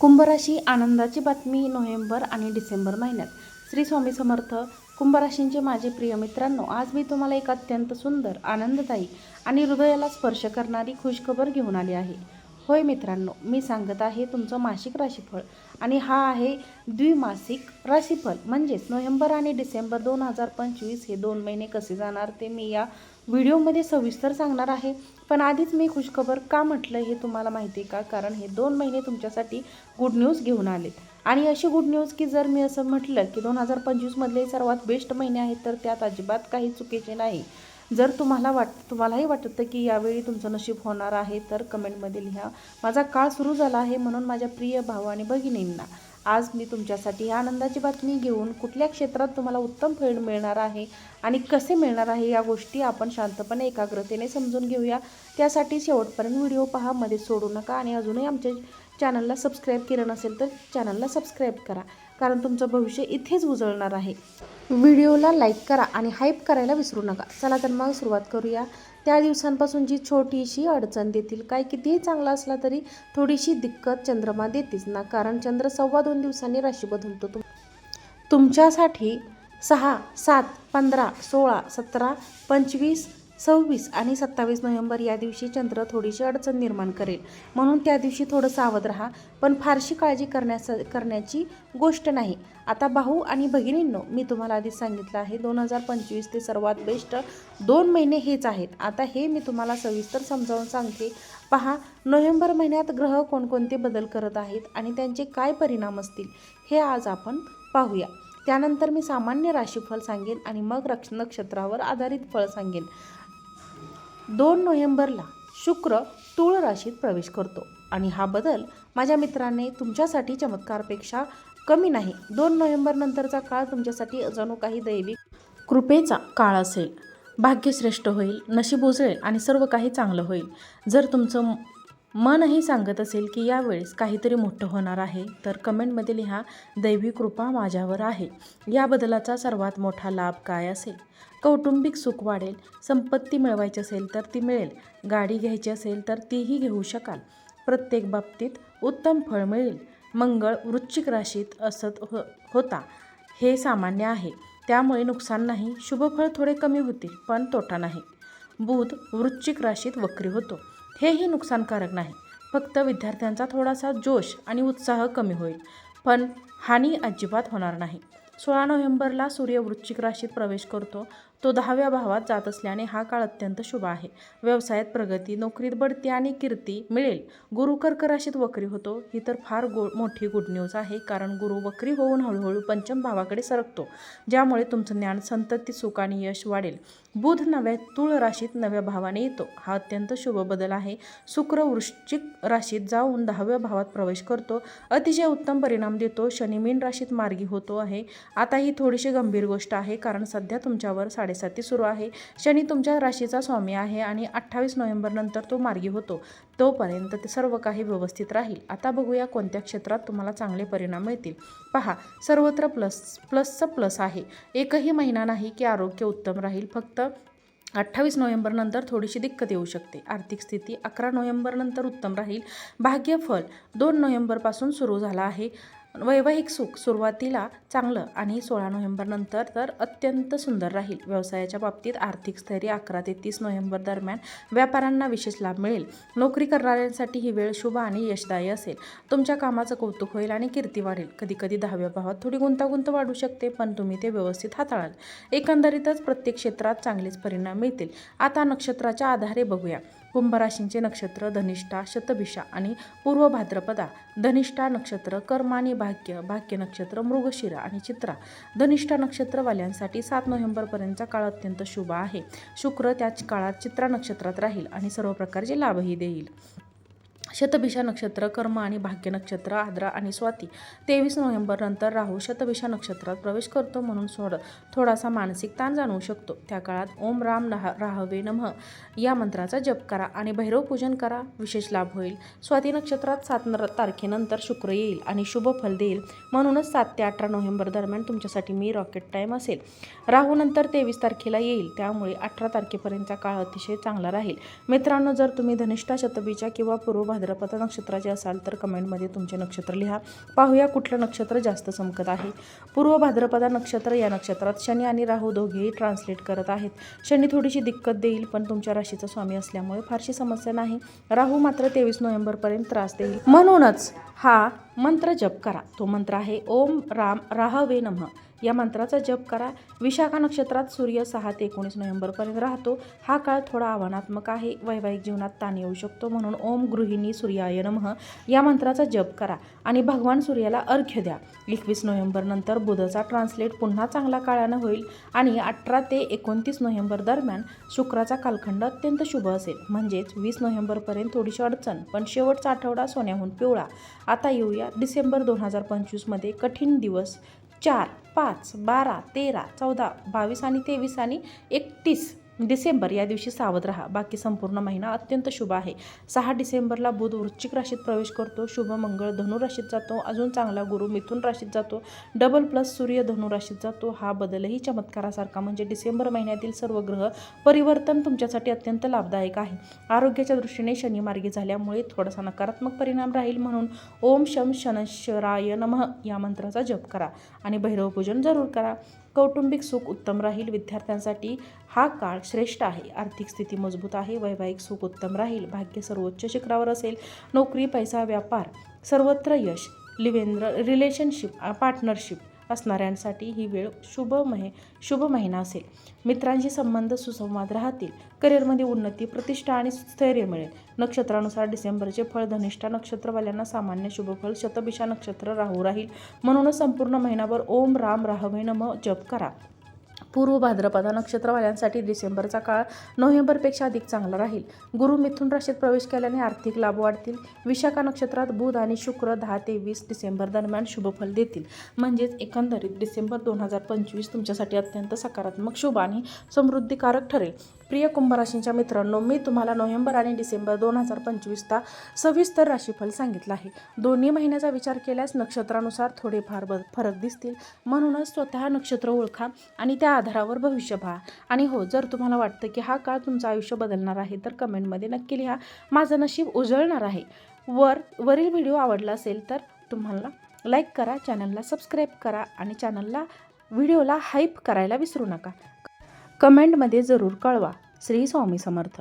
कुंभराशी आनंदाची बातमी नोव्हेंबर आणि डिसेंबर महिन्यात. श्री स्वामी समर्थ कुंभराशींचे माझे प्रिय मित्रांनो आज मी तुम्हाला एक अत्यंत सुंदर आनंददायी आणि हृदयाला स्पर्श करणारी खुशखबर घेऊन आली आहे. होय मित्रांनो मी सांगत आहे तुमचं मासिक राशीफळ आणि हा आहे द्विमासिक राशीफळ. म्हणजेच नोव्हेंबर आणि डिसेंबर दोन हजार पंचवीस हे दोन महिने कसे जाणार ते मी या व्हिडिओमध्ये सविस्तर सांगणार आहे. पण आधीच मी खुशखबर का म्हटलं हे तुम्हाला माहिती आहे का? कारण हे दोन महिने तुमच्यासाठी गुड न्यूज घेऊन आलेत. आणि अशी गुड न्यूज की जर मी असं म्हटलं की दोन हजार पंचवीसमधले सर्वात बेस्ट महिने आहेत तर त्यात अजिबात काही चुकीचे नाही. जर तुम्हाला वाट तुम्हालाही वाटतं की यावेळी तुमचं नशीब होणार आहे तर कमेंटमध्ये लिहा. माझा काळ सुरू झाला आहे म्हणून माझ्या प्रिय भाऊ आणि भगिनींना आज मी तुमच्यासाठी आनंदाची बातमी घेऊन कुठल्या क्षेत्रात तुम्हाला उत्तम फळ मिळणार आहे आणि कसे मिळणार आहे या गोष्टी आपण शांतपणे एकाग्रतेने समजून घेऊया. त्यासाठी शेवटपर्यंत व्हिडिओ पहा मध्ये सोडू नका आणि अजूनही आमच्या चॅनलला सबस्क्राईब केलं नसेल तर चॅनलला सबस्क्राईब करा. कारण तुमचं भविष्य इथेच उजळणार आहे. व्हिडिओला लाईक करा आणि हाईप करायला विसरू नका. चला तर मग सुरुवात करूया. त्या दिवसांपासून जी छोटीशी अडचण देतील काय कितीही चांगला असला तरी थोडीशी दिक्कत चंद्रमा देतेच ना. कारण चंद्र सव्वा दोन दिवसांनी राशी बदलतो तुम तुमच्यासाठी सहा सात पंधरा सोळा सतरा पंचवीस सव्वीस आणि सत्तावीस नोव्हेंबर या दिवशी चंद्र थोडीशी अडचण निर्माण करेल. म्हणून त्या दिवशी थोडं सावध राहा पण फारशी काळजी करण्यास करण्याची गोष्ट नाही. आता भाऊ आणि भगिनींनो मी तुम्हाला आधीच सांगितलं आहे दोन हजार पंचवीस ते सर्वात बेस्ट दोन महिने हेच आहेत. आता हे मी तुम्हाला सविस्तर समजावून सांगते. पहा नोव्हेंबर महिन्यात ग्रह कोणकोणते बदल करत आहेत आणि त्यांचे काय परिणाम असतील हे आज आपण पाहूया. त्यानंतर मी सामान्य राशीफळ सांगेन आणि मग रक्ष नक्षत्रावर आधारित फळ सांगेन. दोन नोव्हेंबरला शुक्र तुळ राशीत प्रवेश करतो. आणि हा बदल माझ्या मित्राने तुमच्यासाठी चमत्कारपेक्षा कमी नाही. दोन नोव्हेंबर नंतरचा काळ तुमच्यासाठी जणू काही दैविक कृपेचा काळ असेल. भाग्यश्रेष्ठ होईल नशीब उजळेल आणि सर्व काही चांगलं होईल. जर तुमचं मनही सांगत असेल की यावेळेस काहीतरी मोठं होणार आहे तर कमेंटमध्ये लिहा दैवी कृपा माझ्यावर आहे. या बदलाचा सर्वात मोठा लाभ काय असेल? कौटुंबिक सुख वाढेल संपत्ती मिळवायची असेल तर ती मिळेल गाडी घ्यायची असेल तर तीही घेऊ शकाल. प्रत्येक बाबतीत उत्तम फळ मिळेल. मंगळ वृश्चिक राशीत असत हो होता. हे सामान्य आहे. त्यामुळे नुकसान नाही. शुभफळ थोडे कमी होतील पण तोटा नाही. बुध वृश्चिक राशीत वक्री होतो. हेही नुकसानकारक नाही. फक्त विद्यार्थ्यांचा थोडासा जोश आणि उत्साह कमी होईल. पण हानी अजिबात होणार नाही. सोळा नोव्हेंबरला सूर्य वृश्चिक राशीत प्रवेश करतो. तो दहाव्या भावात जात असल्याने हा काळ अत्यंत शुभ आहे. व्यवसायात प्रगती नोकरीत बढती आणि कीर्ती मिळेल. गुरु कर्क राशीत वक्री होतो. ही तर फार गो मोठी गुड न्यूज आहे कारण गुरु वक्री होऊन हळूहळू पंचम भावाकडे सरकतो ज्यामुळे तुमचं ज्ञान संतती सुख आणि यश वाढेल. बुध नव्या तुळ राशीत नव्या भावाने येतो. हा अत्यंत शुभ बदल आहे. शुक्र वृश्चिक राशीत जाऊन दहाव्या भावात प्रवेश करतो. अतिशय उत्तम परिणाम देतो. शनी मीन राशीत मार्गी होतो आहे. आता ही थोडीशी गंभीर गोष्ट आहे कारण सध्या तुमच्यावर साडेसाती सुरू आहे. शनी तुमच्या राशीचा स्वामी आहे आणि अठ्ठावीस नोव्हेंबर नंतर तो मार्गी होतो. तोपर्यंत ते सर्व काही व्यवस्थित राहील. आता बघूया कोणत्या क्षेत्रात तुम्हाला चांगले परिणाम मिळतील. पहा सर्वत्र प्लस प्लसचं प्लस आहे. एकही महिना नाही की आरोग्य उत्तम राहील. फक्त अठ्ठावीस नोव्हेंबरनंतर थोडीशी दिक्कत येऊ शकते. आर्थिक स्थिती अकरा नोव्हेंबरनंतर उत्तम राहील. भाग्यफल दोन नोव्हेंबरपासून सुरू झाला आहे. वैवाहिक सुख सुरुवातीला चांगलं आणि सोळा नोव्हेंबरनंतर तर अत्यंत सुंदर राहील. व्यवसायाच्या बाबतीत आर्थिक स्थैर्य अकरा ते तीस नोव्हेंबर दरम्यान व्यापाऱ्यांना विशेष लाभ मिळेल. नोकरी करणाऱ्यांसाठी ही वेळ शुभ आणि यशदायी असेल. तुमच्या कामाचं कौतुक होईल आणि कीर्ती वाढेल. कधी कधी दहाव्या भावात थोडी गुंतागुंत वाढू शकते पण तुम्ही ते व्यवस्थित हाताळाल. एकंदरीतच प्रत्येक क्षेत्रात चांगलेच परिणाम मिळतील. आता नक्षत्राच्या आधारे बघूया. कुंभराशींचे नक्षत्र धनिष्ठा शतभिषा आणि पूर्व भाद्रपदा धनिष्ठा नक्षत्र कर्म आणि भाग्य भाग्य नक्षत्र मृगशिरा आणि चित्रा. धनिष्ठा नक्षत्रवाल्यांसाठी सात नोव्हेंबरपर्यंतचा काळ अत्यंत शुभ आहे. शुक्र त्याच काळात चित्रा नक्षत्रात राहील आणि सर्व प्रकारचे लाभही देईल. शतभिषा नक्षत्र कर्म आणि भाग्य नक्षत्र आद्रा आणि स्वाती. तेवीस नोव्हेंबरनंतर राहू शतभिषा नक्षत्रात प्रवेश करतो म्हणून सोड थोडासा मानसिक ताण जाणवू शकतो. त्या काळात ओम राम राह राहवे नमः. या मंत्राचा जप करा आणि भैरव पूजन करा. विशेष लाभ होईल. स्वाती नक्षत्रात सात न तारखेनंतर शुक्र येईल आणि शुभ फल देईल. म्हणूनच सात ते अठरा नोव्हेंबर दरम्यान तुमच्यासाठी मी रॉकेट टाईम असेल. राहूनंतर तेवीस तारखेला येईल. त्यामुळे अठरा तारखेपर्यंतचा काळ अतिशय चांगला राहील. मित्रांनो जर तुम्ही धनिष्ठा शतबीच्या किंवा पूर्व भाद्रपद नक्षत्राचे असाल तर कमेंटमध्ये तुमचे नक्षत्र लिहा. पाहूया कुठलं नक्षत्र जास्त चमकत आहे. पूर्व भाद्रपदा नक्षत्र या नक्षत्रात शनी आणि राहू दोघेही ट्रान्सलेट करत आहेत. शनी थोडीशी दिक्कत देईल पण तुमच्या राशीचा स्वामी असल्यामुळे फारशी समस्या नाही. राहू मात्र तेवीस नोव्हेंबरपर्यंत त्रास देईल. म्हणूनच हा मंत्र जप करा. तो मंत्र आहे ओम राम राहवे नमः. या मंत्राचा जप करा. विशाखा नक्षत्रात सूर्य सहा ते एकोणीस नोव्हेंबरपर्यंत राहतो. हा काळ थोडा आव्हानात्मक आहे. वैवाहिक जीवनात ताण येऊ शकतो म्हणून ओम गृहिणी सूर्याय नमः. या मंत्राचा जप करा आणि भगवान सूर्याला अर्घ्य द्या. एकवीस नोव्हेंबरनंतर बुधचा ट्रान्सलेट पुन्हा चांगला काळानं होईल आणि अठरा ते एकोणतीस नोव्हेंबर दरम्यान शुक्राचा कालखंड अत्यंत शुभ असेल. म्हणजेच वीस नोव्हेंबरपर्यंत थोडीशी अडचण पण शेवटचा आठवडा सोन्याहून पिवळा. आता येऊया डिसेंबर दोन हजार पंचवीसमध्ये कठीण दिवस चार पाच बारा तेरा चौदा बावीस आणि तेवीस आणि एकतीस. डिसेंबर या दिवशी सावध राहा. बाकी संपूर्ण महिना अत्यंत शुभ आहे. सहा डिसेंबरला बुध वृश्चिक राशीत प्रवेश करतो. शुभ मंगळ धनु राशीत जातो. अजून चांगला गुरु मिथुन राशीत जातो. डबल प्लस सूर्य धनु राशीत जातो. हा बदलही चमत्कारासारखा म्हणजे डिसेंबर महिन्यातील सर्व ग्रह परिवर्तन तुमच्यासाठी अत्यंत लाभदायक आहे. आरोग्याच्या दृष्टीने शनी मार्गी झाल्यामुळे थोडासा नकारात्मक परिणाम राहील म्हणून ओम शम शनशराय नमः या मंत्राचा जप करा. आणि भैरवपूजन जरूर करा. कौटुंबिक सुख उत्तम राहील. विद्यार्थ्यांसाठी हा काळ श्रेष्ठ आहे. आर्थिक स्थिती मजबूत आहे वैवाहिक सुख उत्तम राहील भाग्य सर्वोच्च शिखरावर असेल नोकरी पैसा व्यापार सर्वत्र यश लिवेंद्र रिलेशनशिप पार्टनरशिप असणाऱ्यांसाठी ही वेळ शुभ शुभ महिना असेल. मित्रांशी संबंध सुसंवाद राहतील करिअरमध्ये उन्नती प्रतिष्ठा आणि स्थैर्य मिळेल. नक्षत्रानुसार डिसेंबरचे फळ धनिष्ठा नक्षत्रवाल्यांना सामान्य शुभफळ शतभिषा नक्षत्र राहू राहील. म्हणूनच संपूर्ण महिनाभर ओम राम राहवे नम जप करा. पूर्व भाद्रपदा नक्षत्रवाल्यांसाठी डिसेंबरचा काळ नोव्हेंबरपेक्षा अधिक चांगला राहील. गुरु मिथुन राशीत प्रवेश केल्याने आर्थिक लाभ वाढतील. विशाखा नक्षत्रात बुध आणि शुक्र दहा ते वीस डिसेंबर दरम्यान शुभफल देतील. म्हणजेच एकंदरीत डिसेंबर दोन हजार पंचवीस तुमच्यासाठी अत्यंत सकारात्मक शुभ आणि समृद्धिकारक ठरेल. प्रिय कुंभराशींच्या मित्रांनो मी तुम्हाला नोव्हेंबर आणि डिसेंबर दोन हजार पंचवीसचा सविस्तर राशीफल सांगितलं आहे. दोन्ही महिन्याचा विचार केल्यास नक्षत्रानुसार थोडेफार ब फरक दिसतील. म्हणूनच स्वतः नक्षत्र ओळखा आणि त्या आधारावर भविष्य पहा. आणि हो जर तुम्हाला वाटतं की हा काळ तुमचं आयुष्य बदलणार आहे तर कमेंटमध्ये नक्की लिहा. माझं नशीब उजळणार आहे. वर वरील व्हिडिओ आवडला असेल तर तुम्हाला लाईक करा चॅनलला सबस्क्राईब करा आणि चॅनलला व्हिडिओला हाईप करायला विसरू नका. कमेंटमध्ये जरूर कळवा. श्री स्वामी समर्थ.